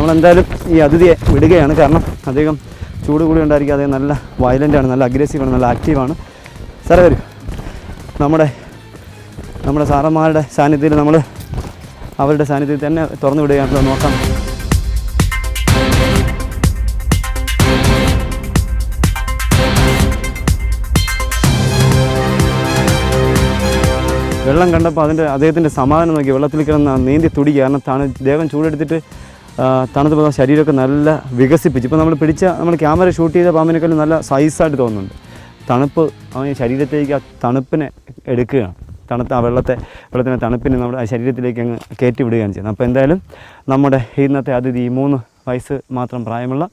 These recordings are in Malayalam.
നമ്മളെന്തായാലും ഈ അതിഥിയെ വിടുകയാണ്. കാരണം അദ്ദേഹം ചൂട് കൂടി ഉണ്ടായിരിക്കും. അദ്ദേഹം നല്ല വയലന്റാണ് നല്ല അഗ്രസീവാണ് നല്ല ആക്റ്റീവാണ് സാറേ വരും. നമ്മുടെ നമ്മുടെ സാറന്മാരുടെ സാന്നിധ്യത്തിൽ നമ്മൾ അവരുടെ സാന്നിധ്യത്തിൽ തന്നെ തുറന്നു വിടുകയാണല്ലോ നോക്കാം. വെള്ളം കണ്ടപ്പോൾ അതിന്റെ അദ്ദേഹത്തിന്റെ സമാധാനം നോക്കി വെള്ളത്തിൽ കിടന്ന് നീന്തി തുടി കാരണം തണു ദേഹം ചൂടെടുത്തിട്ട് തണുത്ത് പോകുന്ന ശരീരമൊക്കെ നല്ല വികസിപ്പിച്ച്. ഇപ്പോൾ നമ്മൾ പിടിച്ച നമ്മൾ ക്യാമറ ഷൂട്ട് ചെയ്ത പാമ്പിനേക്കാളും നല്ല സൈസായിട്ട് തോന്നുന്നുണ്ട്. തണുപ്പ് അവൻ ശരീരത്തിലേക്ക് ആ തണുപ്പിനെ എടുക്കുകയാണ്. തണുത്ത ആ വെള്ളത്തെ വെള്ളത്തിന്റെ തണുപ്പിനെ നമ്മുടെ ശരീരത്തിലേക്ക് അങ്ങ് കയറ്റി വിടുകയാണ് ചെയ്യുന്നത്. അപ്പോൾ എന്തായാലും നമ്മുടെ ഇന്നത്തെ അതിഥി മൂന്ന് വയസ്സ് മാത്രം പ്രായമുള്ള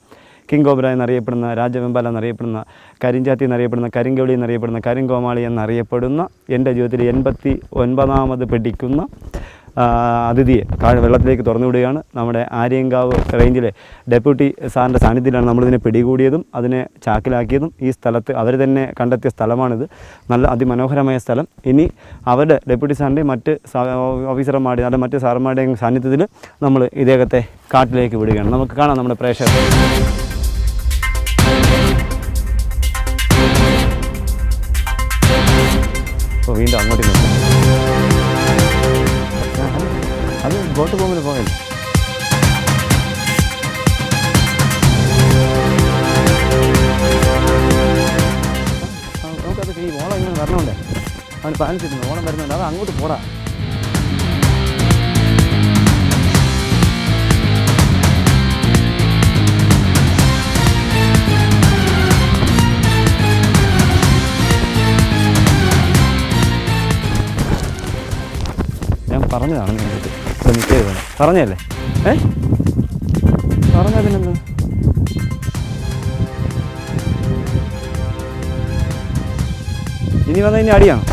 കിങ് കോബ്ര എന്നറിയപ്പെടുന്ന രാജവെമ്പാല എന്നറിയപ്പെടുന്ന കരിഞ്ചാത്തി എന്നറിയപ്പെടുന്ന കരിങ്കവളി എന്നറിയപ്പെടുന്ന കരിങ്കോമാളി എന്നറിയപ്പെടുന്ന എന്റെ ജീവിതത്തിൽ എൺപത്തി ഒൻപതാമത് പിടിക്കുന്ന അതിഥിയെ താഴെ വെള്ളത്തിലേക്ക് തുറന്നു വിടുകയാണ് നമ്മുടെ ആര്യങ്കാവ് റേഞ്ചിലെ ഡെപ്യൂട്ടി സാറിന്റെ സാന്നിധ്യത്തിലാണ് നമ്മളിതിനെ പിടികൂടിയതും അതിനെ ചാക്കിലാക്കിയതും. ഈ സ്ഥലത്ത് അവർ തന്നെ കണ്ടെത്തിയ സ്ഥലമാണിത്. നല്ല അതിമനോഹരമായ സ്ഥലം. ഇനി അവരുടെ ഡെപ്യൂട്ടി സാറിന്റെയും മറ്റ് ഓഫീസർമാരുടെ ഓഫീസർമാരുടെയും അല്ല മറ്റ് സാറന്മാരുടെയും സാന്നിധ്യത്തിൽ നമ്മൾ ഇദ്ദേഹത്തെ കാട്ടിലേക്ക് വിടുകയാണ്. നമുക്ക് കാണാം നമ്മുടെ പ്രേക്ഷകർ. വീണ്ടും അങ്ങോട്ട് അത് ബോട്ട് പോകുമ്പോൾ പോയല്ലോ ആ, നമുക്കത് ഈ ഓളം ഇങ്ങനെ വരണമുണ്ടേ അവന് പാലിച്ചിട്ടുണ്ട് ഓണം വരുന്നുണ്ട്. അത് അങ്ങോട്ട് ഞാൻ പറഞ്ഞതാണ് നിങ്ങൾക്ക് ശ്രമിക്കരുത് പറഞ്ഞല്ലേ? ഏ? പറഞ്ഞാ പിന്നെന്താ ഇനി വന്നാൽ ഇനി അടിയാണ്?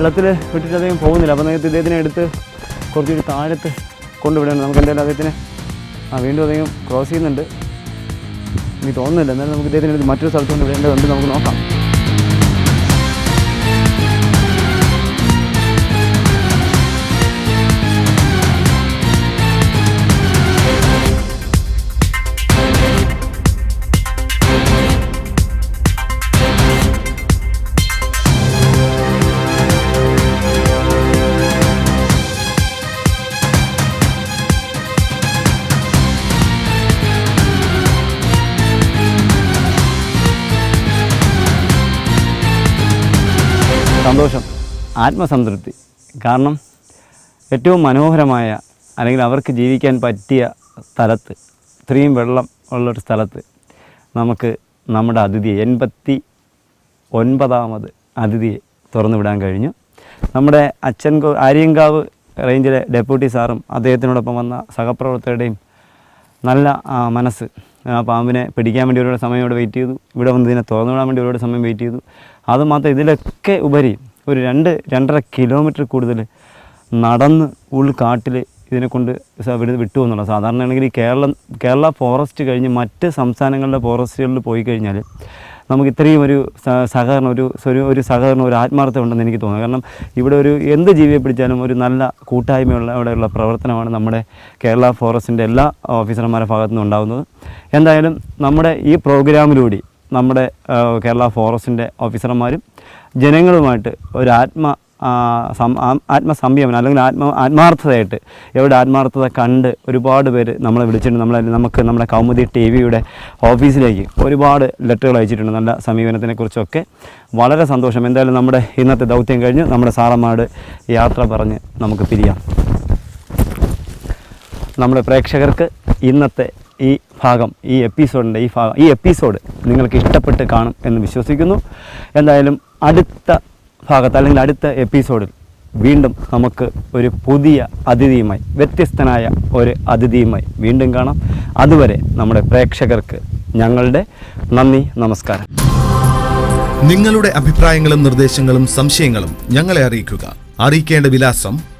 വെള്ളത്തിൽ വിട്ടിട്ട് അദ്ദേഹം പോകുന്നില്ല. അപ്പോൾ നേരത്തെ ഇദ്ദേഹത്തിനെ എടുത്ത് കുറച്ചുകൂടി താഴത്ത് കൊണ്ടുവിടണം. നമുക്ക് എന്തായാലും അദ്ദേഹത്തിനെ ആ വീണ്ടും അദ്ദേഹം ക്രോസ് ചെയ്യുന്നുണ്ട്. എനിക്ക് തോന്നുന്നില്ല. എന്നാലും നമുക്ക് ഇദ്ദേഹത്തിനെ എടുത്ത് മറ്റൊരു സ്ഥലത്ത് കൊണ്ട് വിടേണ്ടതുണ്ട് നമുക്ക് നോക്കാം. സന്തോഷം ആത്മസംതൃപ്തി. കാരണം ഏറ്റവും മനോഹരമായ അല്ലെങ്കിൽ അവർക്ക് ജീവിക്കാൻ പറ്റിയ സ്ഥലത്ത് ഇത്രയും വെള്ളം ഉള്ളൊരു സ്ഥലത്ത് നമുക്ക് നമ്മുടെ അതിഥിയെ എൺപത്തി ഒൻപതാമത് അതിഥിയെ തുറന്നു വിടാൻ കഴിഞ്ഞു. നമ്മുടെ അച്ഛൻ ആര്യങ്കാവ് റേഞ്ചിലെ ഡെപ്യൂട്ടി സാറും അദ്ദേഹത്തിനോടൊപ്പം വന്ന സഹപ്രവർത്തകരുടെയും നല്ല മനസ്സ് ആ പാമ്പിനെ പിടിക്കാൻ വേണ്ടി ഒരുപാട് സമയം ഇവിടെ വെയിറ്റ് ചെയ്തു. ഇവിടെ വന്ന് ഇതിനെ തുറന്നു വിടാൻ വേണ്ടി ഒരുപാട് സമയം വെയിറ്റ് ചെയ്തു. അതുമാത്രം ഇതിലൊക്കെ ഉപരി ഒരു രണ്ട് രണ്ടര കിലോമീറ്റർ കൂടുതൽ നടന്ന് ഉൾക്കാട്ടിൽ ഇതിനെ കൊണ്ട് വിട് വിട്ടു എന്നുള്ള സാധാരണയാണെങ്കിൽ ഈ കേരളം കേരള ഫോറസ്റ്റ് കഴിഞ്ഞ് മറ്റ് സംസ്ഥാനങ്ങളിലെ ഫോറസ്റ്റുകളിൽ പോയി കഴിഞ്ഞാൽ നമുക്ക് ഇത്രയും ഒരു സഹകരണം ഒരു ഒരു ഒരു സഹകരണം ഒരു ആത്മാർത്ഥം ഉണ്ടെന്ന് എനിക്ക് തോന്നുന്നു. കാരണം ഇവിടെ ഒരു എന്ത് ജീവിയെ പിടിച്ചാലും ഒരു നല്ല കൂട്ടായ്മയുള്ള അവിടെയുള്ള പ്രവർത്തനമാണ് നമ്മുടെ കേരള ഫോറസ്റ്റിന്റെ എല്ലാ ഓഫീസർമാരുടെ ഭാഗത്തു നിന്നും ഉണ്ടാകുന്നത്. എന്തായാലും നമ്മുടെ ഈ പ്രോഗ്രാമിലൂടെ നമ്മുടെ കേരള ഫോറസ്റ്റിന്റെ ഓഫീസർമാരും ജനങ്ങളുമായിട്ട് ഒരു ആത്മ ആത്മസംയമനം അല്ലെങ്കിൽ ആത്മ ആത്മാർത്ഥതയായിട്ട് എവിടെ ആത്മാർത്ഥത കണ്ട് ഒരുപാട് പേര് നമ്മളെ വിളിച്ചിട്ടുണ്ട്. നമ്മളെ നമുക്ക് നമ്മുടെ കൗമുദി ടി വിയുടെ ഓഫീസിലേക്ക് ഒരുപാട് ലെറ്ററുകൾ അയച്ചിട്ടുണ്ട് നല്ല സമീപനത്തിനെക്കുറിച്ചൊക്കെ. വളരെ സന്തോഷം. എന്തായാലും നമ്മുടെ ഇന്നത്തെ ദൗത്യം കഴിഞ്ഞ് നമ്മുടെ സാറമാട് യാത്ര പറഞ്ഞ് നമുക്ക് പിരിയാം. നമ്മുടെ പ്രേക്ഷകർക്ക് ഇന്നത്തെ ഈ ഭാഗം ഈ എപ്പിസോഡിന്റെ ഈ ഭാഗം ഈ എപ്പിസോഡ് നിങ്ങൾക്ക് ഇഷ്ടപ്പെട്ട് കാണും എന്ന് വിശ്വസിക്കുന്നു. എന്തായാലും അടുത്ത ഭാഗത്ത് അല്ലെങ്കിൽ അടുത്ത എപ്പിസോഡിൽ വീണ്ടും നമുക്ക് ഒരു പുതിയ അതിഥിയുമായി വ്യത്യസ്തനായ ഒരു അതിഥിയുമായി വീണ്ടും കാണാം. അതുവരെ നമ്മുടെ പ്രേക്ഷകർക്ക് ഞങ്ങളുടെ നന്ദി നമസ്കാരം. നിങ്ങളുടെ അഭിപ്രായങ്ങളും നിർദ്ദേശങ്ങളും സംശയങ്ങളും ഞങ്ങളെ അറിയിക്കുക. അറിയിക്കേണ്ട വിലാസം